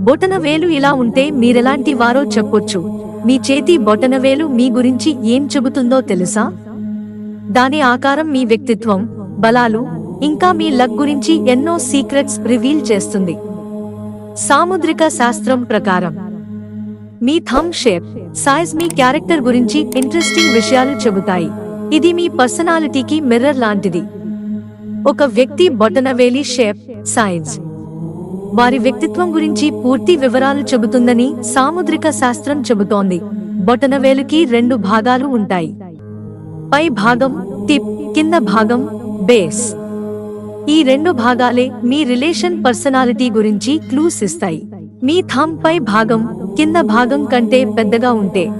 బొటనవేలు ఇలా ఉంటే మీరెలాంటి వారో చెప్పొచ్చు. మీ చేతి బొటనవేలు మీ గురించి ఏం చెబుతుందో తెలుసా? దాని ఆకారం మీ వ్యక్తిత్వం బలాలు ఇంకా మీ లక్ గురించి ఎన్నో సీక్రెట్స్ రివీల్ చేస్తుంది. సాముద్రిక శాస్త్రం ప్రకారం. మీ థమ్ షేప్ సైజ్ మీ క్యారెక్టర్ గురించి ఇంట్రెస్టింగ్ విషయాలు చెబుతాయి. ఇది మీ పర్సనాలిటీకి మిర్రర్ లాంటిది. ఒక వ్యక్తి బొటనవేలి షేప్ సైజ్. వారి వ్యక్తిత్వం గురించి పూర్తి వివరాలు చెబుతుందని సాముద్రిక శాస్త్రం చెబుతోంది. బొటనవేలుకి రెండు భాగాలు ఉంటాయి. పై భాగం టిప్ కింద భాగం బేస్. ఈ రెండు భాగాలే మీ రిలేషన్ పర్సనాలిటీ గురించి క్లూస్ ఇస్తాయి. మీ థమ్ పై భాగం కింద భాగం కంటే పెద్దగా ఉంటే.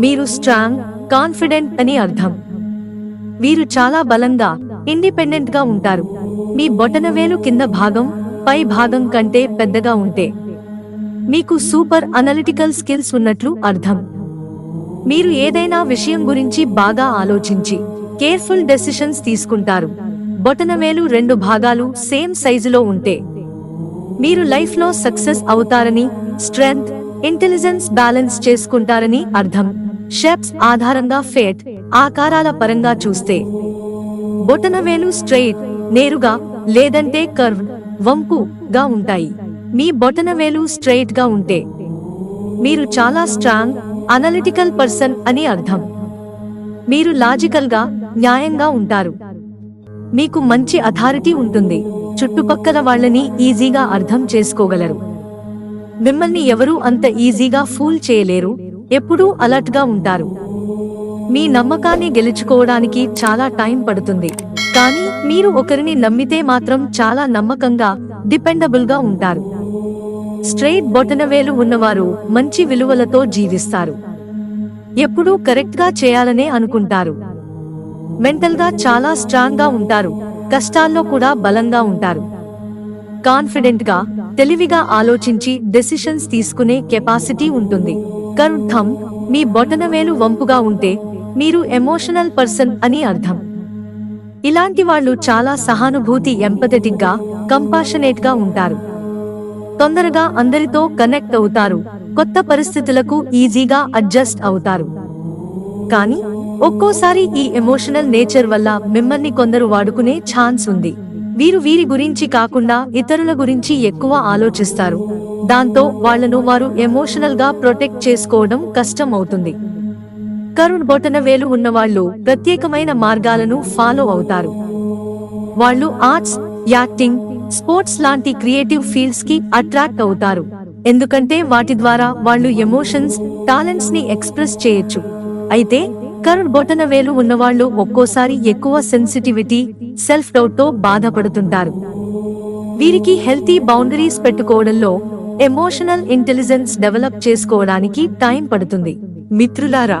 మీరు స్ట్రాంగ్ కాన్ఫిడెంట్ అని అర్థం. వీరు చాలా బలంగా ఇండిపెండెంట్గా ఉంటారు. మీ బొటనవేలు కింద భాగం పై భాగం కంటే పెద్దగా ఉంటే. మీకు సూపర్ అనలిటికల్ స్కిల్స్ ఉన్నట్లు అర్థం. మీరు ఏదైనా విషయం గురించి బాగా ఆలోచించి కేర్ఫుల్ డెసిషన్స్ తీసుకుంటారు. బొటనవేలు రెండు భాగాలు సేమ్ సైజులో ఉంటే. మీరు లైఫ్లో సక్సెస్ అవుతారని స్ట్రెంగ్త్ ఇంటెలిజెన్స్ బ్యాలెన్స్ చేసుకుంటారని అర్థం. షెప్స్ ఆధారంగా ఫేట్ ఆకారాల పరంగా చూస్తే. బొటనవేలు స్ట్రెయిట్ నేరుగా లేదంటే కర్వ్ వంపు గా ఉంటాయి. మీ బొటనవేలు స్ట్రైట్గా ఉంటే మీరు చాలా స్ట్రాంగ్ అనలిటికల్ పర్సన్ అని అర్థం. మీరు లాజికల్గా న్యాయంగా ఉంటారు. మీకు మంచి అథారిటీ ఉంటుంది. చుట్టుపక్కల వాళ్ళని ఈజీగా అర్థం చేసుకోగలరు. మిమ్మల్ని ఎవరూ అంత ఈజీగా ఫూల్ చేయలేరు. ఎప్పుడూ అలర్ట్గా ఉంటారు. మీ నమ్మకాన్ని గెలుచుకోవడానికి చాలా టైం పడుతుంది. కానీ మీరు ఒకరిని నమ్మితే మాత్రం చాలా నమ్మకంగా డిపెండబుల్గా ఉంటారు. స్ట్రెయిట్ బొటనవేలు ఉన్నవారు మంచి విలువలతో జీవిస్తారు. ఎప్పుడూ కరెక్ట్గా చేయాలనే అనుకుంటారు. మెంటల్గా చాలా స్ట్రాంగ్గా ఉంటారు. కష్టాల్లో కూడా బలంగా ఉంటారు. కాన్ఫిడెంట్గా తెలివిగా ఆలోచించి డెసిషన్స్ తీసుకునే కెపాసిటీ ఉంటుంది. కర్వ్ మీ బొటనవేలు వంపుగా ఉంటే మీరు ఎమోషనల్ పర్సన్ అని అర్థం. ఇలాంటి వాళ్ళు చాలా సహానుభూతి ఎంపథెటిక్గా కంపాషనేట్గా ఉంటారు. తొందరగా అందరితో కనెక్ట్ అవుతారు. కొత్త పరిస్థితులకు ఈజీగా అడ్జస్ట్ అవుతారు. కానీ ఒక్కోసారి ఈ ఎమోషనల్ నేచర్ వల్ల మిమ్మల్ని కొందరు వాడుకునే ఛాన్స్ ఉంది. వీరు వీరి గురించి కాకుండా ఇతరుల గురించి ఎక్కువ ఆలోచిస్తారు. దాంతో వాళ్ళను వారు ఎమోషనల్గా ప్రొటెక్ట్ చేసుకోవడం కష్టం అవుతుంది కరుణ్ బొటన వేలు ఉన్నవాళ్ళు ప్రత్యేకమైన మార్గాలను ఫాలో అవుతారు. వాళ్ళు ఆర్ట్స్ యాక్టింగ్ స్పోర్ట్స్ లాంటి క్రియేటివ్ ఫీల్డ్స్కి అట్రాక్ట్ అవుతారు. ఎందుకంటే వాటి ద్వారా వాళ్ళు ఎమోషన్స్ టాలెంట్స్ని ఎక్స్ప్రెస్ చేయొచ్చు. అయితే కరుణ్ బొటన వేలు ఉన్నవాళ్ళు ఒక్కోసారి ఎక్కువ సెన్సిటివిటీ సెల్ఫ్ డౌట్తో బాధపడుతుంటారు. వీరికి హెల్తీ బౌండరీస్ పెట్టుకోవడంలో ఎమోషనల్ ఇంటెలిజెన్స్ డెవలప్ చేసుకోవడానికి టైం పడుతుంది. మిత్రులారా